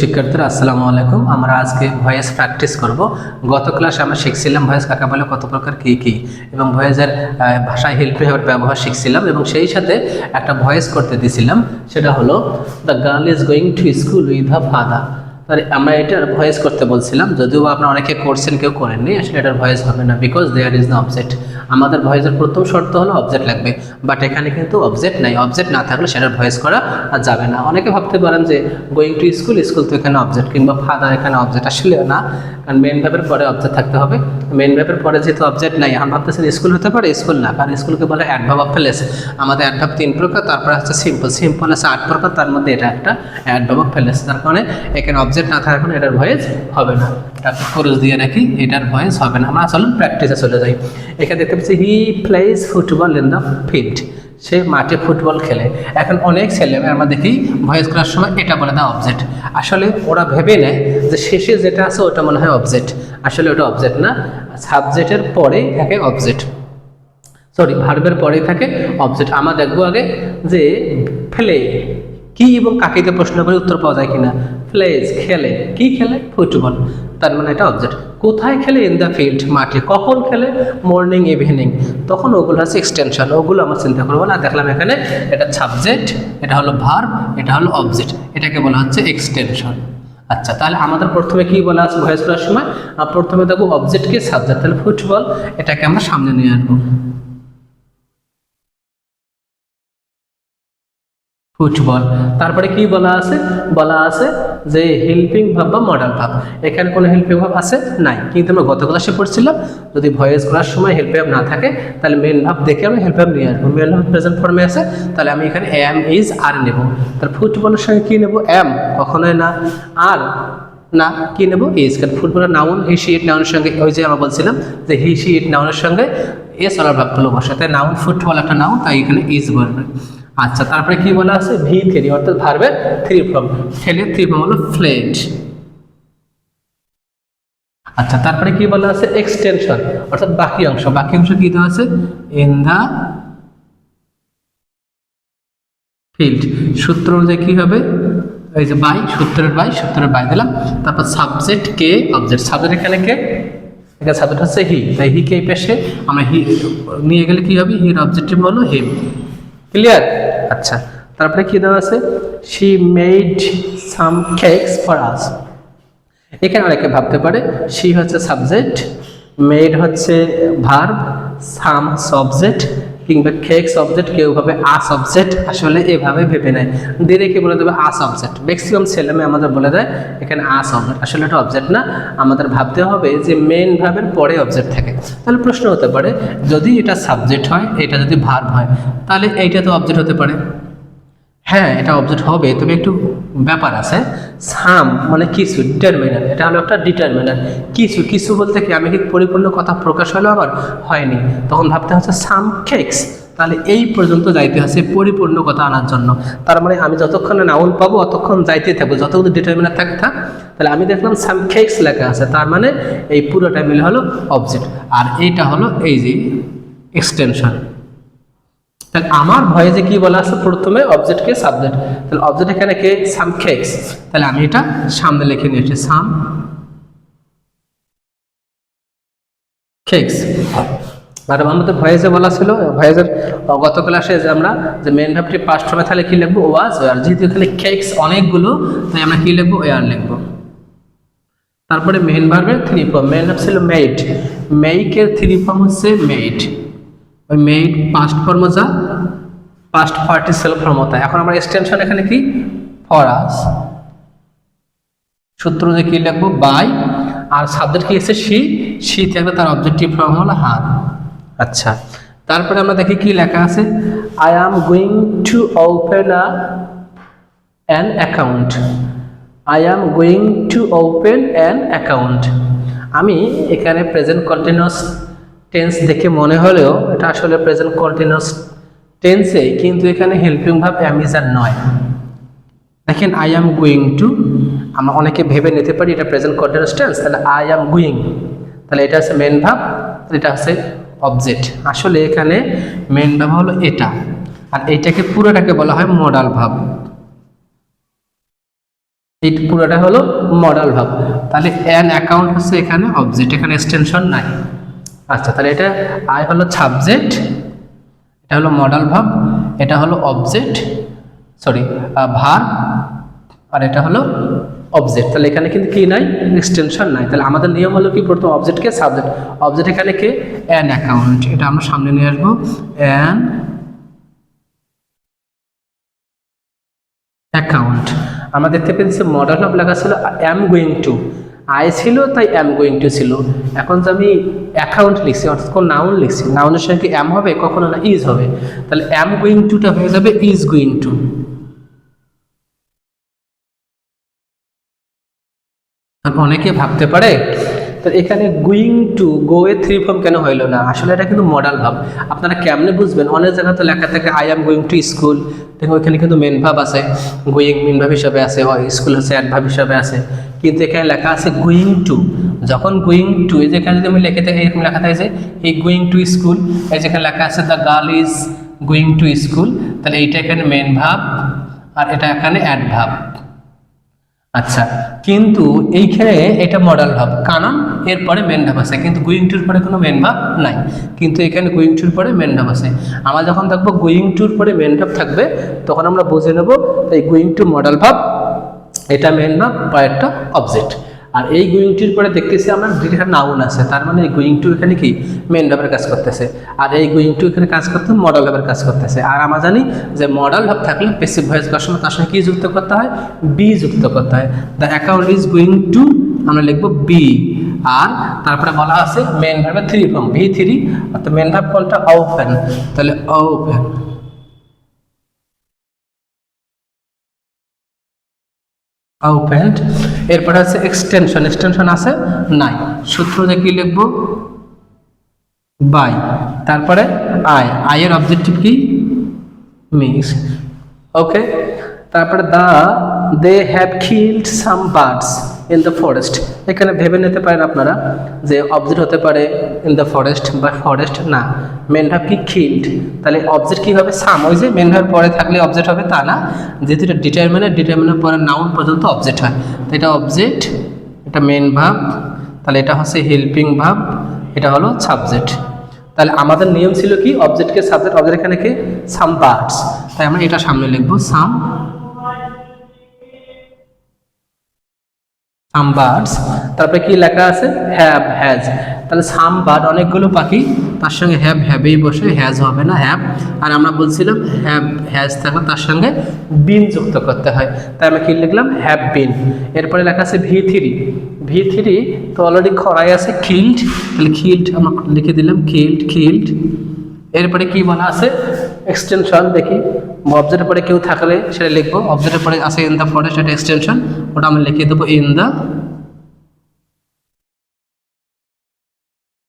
শিক্ষার্থীরা, আসসালামু আলাইকুম। আমরা আজকে ভয়েস প্র্যাকটিস করব। গত ক্লাসে আমরা শিখছিলাম ভয়েস কাকা বলে, কত প্রকার কী কী, এবং ভয়েসের ভাষায় হেল্প হওয়ার ব্যবহার শিখছিলাম, এবং সেই সাথে একটা ভয়েস করতে দিছিলাম। সেটা হলো the girl is going to school with the father তাহলে আমরা এটার ভয়েস করতে বলছিলাম, যদিও আপনারা অনেকে করছেন, কেউ করেননি, আসলে এটার ভয়েস হবে না because there is no object আমাদের ভয়েসের প্রথম শর্ত হলো অবজেক্ট লাগবে। বাট এখানে কিন্তু অবজেক্ট নাই। অবজেক্ট না থাকলে সেটার ভয়েস করা যাবে না। অনেকে ভাবতে পারেন যে গোয়িং টু স্কুল স্কুল তো এখানে অবজেক্ট কিংবা ফাদার এখানে অবজেক্ট আসলে না। কারণ মেন ভ্যাপের পরে অবজেক্ট থাকতে হবে। মেন ভ্যাপের পরে যেহেতু অবজেক্ট নাই, এখন ভাবতেছেন স্কুল হতে পারে স্কুল না। কারণ স্কুলকে বলে অ্যাডভাব অফ ফেলেস আমাদের অ্যাডভাব তিন প্রকার, তারপরে হচ্ছে সিম্পল সিম্পল আছে আট প্রকার, তার মধ্যে এটা একটা অ্যাডভাব অফ ফেলেস তার কারণে এখানে অবজেক্ট না থাকার কারণে এটার ভয়েস হবে না। খরচ দিয়ে রাখি এটার ভয়েস হবে না। আমরা আসলে প্র্যাকটিসে চলে যাই। এখানে দেখতে পাচ্ছি he plays football in the field সে মাঠে ফুটবল খেলে। এখন অনেক ছেলে আমরা দেখি ভয়েস করার সময় এটা বলে না অবজেক্ট আসলে ওরা ভেবে নেয় যে শেষে যেটা আছে ওটা মনে হয় অবজেক্ট আসলে ওটা অবজেক্ট না। সাবজেক্টের পরেই থাকে অবজেক্ট সরি ভার্বের পরেই থাকে অবজেক্ট আমরা দেখব আগে যে ফেলে কি এবং কাকে প্রশ্ন করে উত্তর পাওয়া যায় কিনা? প্লেজ খেলে। কি খেলে? ফুটবল তার মানে এটা অবজেক্ট কোথায় খেলে ইন দ্য ফিল্ড মাঠে কখন খেলে? মর্নিং ইভিনিং তখন ওগুলো হচ্ছে এক্সটেনশন ওগুলো আমরা চিন্তা করব না, দেখলাম এখানে এটা সাবজেক্ট এটা হলো ভার্ব এটা হলো অবজেক্ট এটাকে বলা হচ্ছে এক্সটেনশন আচ্ছা তাহলে আমাদের প্রথমে কি বলা আছে ভয়েস করার সময়? প্রথমে দেখব অবজেক্টকে সাবজেক্ট তাহলে ফুটবল এটাকে আমরা সামনে নিয়ে আসব। ফুটবল। তারপরে কি বলা আছে? বলা আছে যে হেল্পিং ভাব বা মডাল ভাব। এখানে কোনো হেল্পিং ভাব আছে? নাই। কিন্তু আমরা গত ক্লাসে পড়ছিলাম, যদি ভয়েস করার সময় হেল্প ভাব না থাকে, তাহলে মেন ভাব দেখে আমি হেল্প ভাব নিয়ে আসব। মেন ভাব প্রেজেন্ট ফর্মে আছে, তাহলে আমি এখানে এম ইজ আর নেব। তাহলে ফুটবলের সঙ্গে কি নেব? এম কখনোই না। আর না, কি নেব? ইজ কারণ ফুটবলের নাউন হি শি ইট নাউনের সঙ্গে, ওই যে আমরা বলছিলাম যে হি শি ইট নাউনের সঙ্গে এস অলার ভাবগুলো তাই নাউন ফুটবল একটা নাউন তাই এখানে ইজ বলবে। আচ্ছা তারপরে কি বলা আছে? ভি থ্রি অর্থাৎ ভার্বের থ্রি ফর্ম ফেলে থ্রি ফর্ম হলো ফ্লেড আচ্ছা তারপরে কি বলা আছে? এক্সটেনশন, অর্থাৎ বাকি অংশ। বাকি অংশ কি দেওয়া আছে? ইন দা ফিল্ড সূত্র অনুযায়ী কি হবে? এই যে বাই সূত্রের বাই সূত্রের বাই দিলাম। তারপর সাবজেক্ট কে? অবজেক্ট সাবজেক্ট এখানে কে? এখানে সাবজেক্ট হচ্ছে হি তাই হি কে পেশে আমরা হি নিয়ে গেলে কি হবে? হির অবজেক্টিভ হলো হিম ক্লিয়ার আচ্ছা তারপরে কি দেওয়া আছে? She made some cakes for us এখানে অনেকে ভাবতে পারে শি হচ্ছে সাবজেক্ট মেড হচ্ছে ভার্ব সাম সাবজেক্ট কিংবা খেক সাবজেক্ট কেউ ভাবে আ সাবজেক্ট আসলে এভাবে ভেবে নেয়। ডিরেক্টলি বলে দেবে? আ সাবজেক্ট ম্যাক্সিমাম ছেলে মেয়ে আমাদের বলে দেয়, এখানে আ সাবজেক্ট আসলে এটা অবজেক্ট না। আমাদের ভাবতে হবে যে মেন ভাবের পরে অবজেক্ট থাকে। তাহলে প্রশ্ন হতে পারে, যদি এটা সাবজেক্ট হয়, এটা যদি ভার্ব হয়, তাহলে এইটা তো অবজেক্ট হতে পারে। হ্যাঁ এটা অবজেক্ট হবে। তবে একটু ব্যাপার আছে। সাম মানে কিছু ডিটারমিনার এটা হলো একটা ডিটারমিনার কিছু কিছু বলতে কি আমি কি পরিপূর্ণ কথা প্রকাশ হলো আমার হয়নি। তখন ভাবতে হচ্ছে সাম কেক্স। তাহলে এই পর্যন্ত যাইতে হচ্ছে পরিপূর্ণ কথা আনার জন্য। তার মানে আমি যতক্ষণে নাউন পাবো, অতক্ষণ যাইতে থাকব। যতক্ষণ ডিটারমিনার থাকে, থাক। তাহলে আমি দেখলাম সাম কেক্স লেখা আছে। তার মানে এই পুরোটা মিলে হলো অবজেক্ট আর এইটা হলো এই যে এক্সটেনশন তাহলে আমার ভয়ে যে কি বলা আছে প্রথমে? অবজেক্টকে সাবজেক্ট তাহলে অবজেক্ট এখানে কে? সাম কেক্স তাহলে আমি এটা সামনে লিখে নিয়েছি সাম কেক্স আর আমাদের ভয়েসে বলা ছিল ভয়েসের গত ক্লাসে যে আমরা যে মেন ভাবটি পাস্ট হবে, তাহলে কি লিখব? ওয়াজ ওয়ার যেহেতু এখানে কেক্স অনেকগুলো, তাই আমরা কি লিখব? ওয়ার লিখব। তারপরে মেন ভার্বের থ্রি ফর্ম মেন ভার্ব ছিল মেড মেইকের থ্রি ফর্ম হচ্ছে মেড ওই মেড পাস্ট ফর্ম যা পাস্ট পার্টিসিপাল ফর্ম হতা এখন আমরা এক্সটেনশন এখানে কি? ফরাস সূত্র যে কি লিখব? বাই আর সাবজেক্ট কি এসে শি শি থাকলে তার অবজেক্টিভ ফর্ম হলো হাত আচ্ছা। তারপরে আমরা দেখি কি লেখা আছে? I am going to open a an account I am going to open an account আমি এখানে প্রেজেন্ট কন্টিনিউয়াস টেন্স দেখে মনে হলেও এটা আসলে প্রেজেন্ট কন্টিনিউয়াস টেন্সে কিন্তু এখানে হেল্পিং ভাব অ্যামিজার নয়। দেখেন আই অ্যাম গোয়িং টু আমরা অনেকে ভেবে নিতে পারি এটা প্রেজেন্ট কন্টিনিউয়াস টেন্স তাহলে আই অ্যাম গোয়িং তাহলে এটা হচ্ছে মেন ভাব এটা হচ্ছে অবজেক্ট আসলে এখানে মেন ভাব হলো এটা, আর এইটাকে পুরোটাকে বলা হয় মডাল ভাব। এই পুরোটা হলো মডাল ভাব। তাহলে অ্যান অ্যাকাউন্ট হচ্ছে এখানে অবজেক্ট এখানে এক্সটেনশন নাই। আচ্ছা তাহলে এটা আই হলো সাবজেক্ট এটা হলো মডাল ভাব এটা হলো অবজেক্ট সরি ভার, আর এটা হলো অবজেক্ট তাহলে এখানে কিন্তু কি নাই? এক্সটেনশন নাই। তাহলে আমাদের নিয়ম হলো কি? প্রথম অবজেক্টকে সাবজেক্ট অবজেক্ট এখানে কে? অ্যান অ্যাকাউন্ট এটা আমরা সামনে নিয়ে আসব। অ্যান অ্যাকাউন্ট আমরা দেখতে পেয়েছি মডেল অফ লেখা ছিল অ্যাম গোয়িং টু আই ছিল, তাই অ্যাম গোয়িং টু ছিল। এখন যে আমি অ্যাকাউন্ট লিখছি, অর্থাৎ কোন নাউন লিখছি নাউনের সঙ্গে অ্যাম হবে, কখনো না ইজ হবে। তাহলে অ্যাম গোয়িং টুটা হয়ে যাবে ইজ গোয়িং টু অনেকে ভাবতে পারে তো এখানে going to go A three form কেন হইল না? আসলে এটা কিন্তু মডাল ভাব। আপনারা কেমনে বুঝবেন? অনেক জায়গাতে লেখা থাকে I am going to school দেখুন এখানে কিন্তু মেন ভাব আছে। গোয়িং মেন ভাব হিসাবে আছে, হয় স্কুল হচ্ছে অ্যাড ভাব হিসাবে আছে। কিন্তু এখানে লেখা আছে গোয়িং টু যখন গোয়িং টু এই যেখানে যদি আমি লিখে থাকি এরকম লেখা থাকে যে এই গোয়িং টু স্কুল এই যেখানে লেখা আছে the girl is going to school তাহলে এইটা এখানে মেন ভাব, আর এটা এখানে অ্যাড ভাব আচ্ছা কিন্তু এইখানে এটা মডাল ভাব। কানন এরপরে মেন ভাব আছে, কিন্তু গোয়িং টুর পরে কোনো মেন ভাব নাই। কিন্তু এখানে গোয়িং টুর পরে মেন ভাব আছে। আমরা যখন থাকব গোয়িং টুর পরে মেন ভাব থাকবে, তখন আমরা বুঝে নেব এই গোয়িং টু মডাল ভাব, এটা মেন ভাব বা একটা অবজেক্ট আর এই গোয়িং টুর পরে দেখতেছি আমরা দুইটা নাউন আছে। তার মানে এই গোয়িং টু এখানে কি? মেন ভাবের কাজ করতেছে। আর এই গোয়িং টু এখানে কাজ করতে মডেল ভাবের কাজ করতেছে। আর আমরা জানি যে মডেল ভাব থাকলে পেসিভ ভয়েস করার তার সঙ্গে কি যুক্ত করতে হয়? বি যুক্ত করতে হয়। The account is going to আমরা লিখব বি আর তারপরে বলা আছে main verb three form V three অর্থাৎ মেন ভাব কোনটা ওপেন তাহলে ওপেন ওপেন্ড এরপরে আছে এক্সটেনশন এক্সটেনশন আছে নাই। সূত্রতে কি লিখব? বাই। তারপরে আই। আয়ের অবজেক্টিভ কি? মিস ওকে তারপরে দা they have killed some birds in the forest এখানে ভেবে নিতে পারেন আপনারা যে অবজেক্ট হতে পারে ইন দ্য ফরেস্ট বা ফরেস্ট না। মেন ভাব কি? খিল্ড তাহলে অবজেক্ট কি হবে? সাম ওই যে মেন ভাব পরে থাকলে অবজেক্ট হবে তা না। যেহেতু এটা ডিটারমিনের ডিটারমিনের পরে নাউন পর্যন্ত অবজেক্ট হয়। তো এটা অবজেক্ট এটা মেন ভাব তাহলে এটা হচ্ছে হেল্পিং ভাব এটা হলো সাবজেক্ট তাহলে আমাদের নিয়ম ছিল কি? অবজেক্টকে সাবজেক্ট অবজেক্ট এখানে কি? সাম বার্ডস তাই আমরা এটা সামনে লিখব সাম সাম বার্ডস তারপরে কি লেখা আছে? হ্যাভ হ্যাজ তাহলে সাম বার্ড অনেকগুলো পাখি, তার সঙ্গে হ্যাভ হ্যাভেই বসে হ্যাজ হবে না হ্যাভ আর আমরা বলছিলাম হ্যাভ হ্যাজ থাকলে তার সঙ্গে বিন যুক্ত করতে হয়। তাই আমরা কি লিখলাম? হ্যাভ বিন এরপরে লেখা আছে ভি থ্রি ভি থ্রি তো অলরেডি খরাই আছে খিল্ড তাহলে খিল্ড আমরা লিখে দিলাম খিল্ড খিল্ড এরপরে কি বলা আছে? এক্সটেনশন দেখি। অবজেক্টের পরে কেউ থাকলে সেটা লিখব। অবজেক্টের পরে আছে ইন দ্য ফরেস্ট এটা এক্সটেনশন ওটা আমরা লিখে দেবো ইন দ্য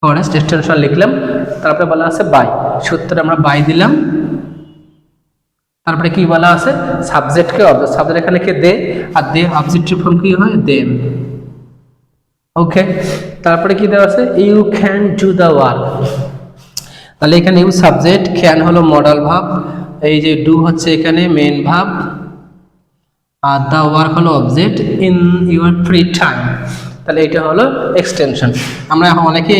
ফরেস্ট এক্সটেনশন লিখলাম। তারপরে বলা আছে বাই সূত্রে আমরা বাই দিলাম। তারপরে কি বলা আছে? সাবজেক্টকে অবজেক্ট সাবজেক্ট এখানে কে দে? আর দে অবজেক্টিভ ফর্ম কি হয়? দেম ওকে তারপরে কি দেওয়া আছে? You can do the work তাহলে এখানে ইউ সাবজেক্ট ক্যান হলো মডেল ভাব এই যে ডু হচ্ছে এখানে মেন ভাব, আর দ্য ওয়ার্ক হলো object in your free time তাহলে এটা হলো এক্সটেনশন আমরা এখন অনেকে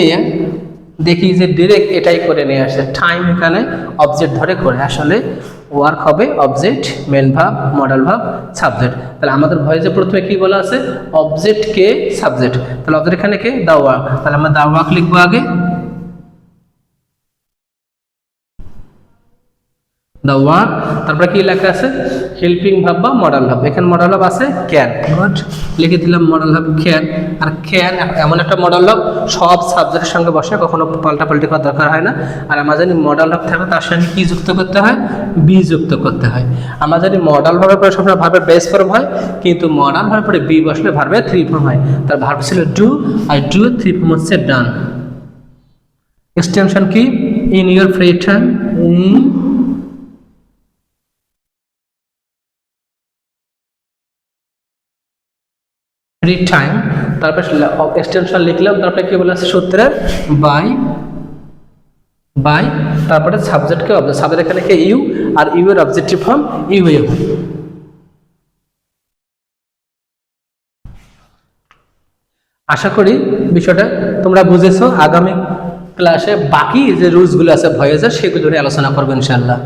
দেখি যে ডিরেক্ট এটাই করে নিয়ে আসে। টাইম এখানে অবজেক্ট ধরে করে আসলে ওয়ার্ক হবে object main verb modal verb subject তাহলে আমাদের ভয়েসে প্রথমে কি বলা আছে? অবজেক্ট কে সাবজেক্ট তাহলে অবজেক্ট এখানে কে? দা ওয়ার্ক তাহলে আমরা দা ওয়ার্ক লিখব আগে। দ্য ওয়ার্ক তারপরে কি লেখা আছে? হেল্পিং ভাব বা মডেল ভাব। এখানে মডেল ভাব আছে ক্যান গুড লিখে দিলাম মডেল ভাব ক্যান আর ক্যান এমন একটা মডেল ভাব সব সাবজেক্টের সঙ্গে বসে কখনো পাল্টা পাল্টি করার দরকার হয় না। আর আমরা জানি মডেল ভাব থাকে তার সঙ্গে কি যুক্ত করতে হয়? বি যুক্ত করতে হয়। আমরা জানি মডেল ভাবের পরে সবসময় ভার্বের বেস ফর্ম হয় কিন্তু মডেল ভাবের পরে বি বসলে ভার্বের থ্রি ফর্ম হয়। তার ভার্ব ছিল ডু আর ডু থ্রি ফর্ম হচ্ছে ডান এক্সটেনশন কি? In your free time in free time তারপরে এক্সটেনশন লিখলাম তারপরে কি বলে সূত্রের বাই বাই তারপরে সাবজেক্টকে অবজেক্ট সাবজেক্ট এখানে কে? ইউ আর ইউ এর অবজেক্টিভ ফর্ম ইউ এম আশা করি বিষয়টা তোমরা বুঝেছ। আগামী ক্লাসে বাকি যে রুলসগুলো আছে ভয়েজার সেগুলো নিয়ে আলোচনা করব ইনশাআল্লাহ।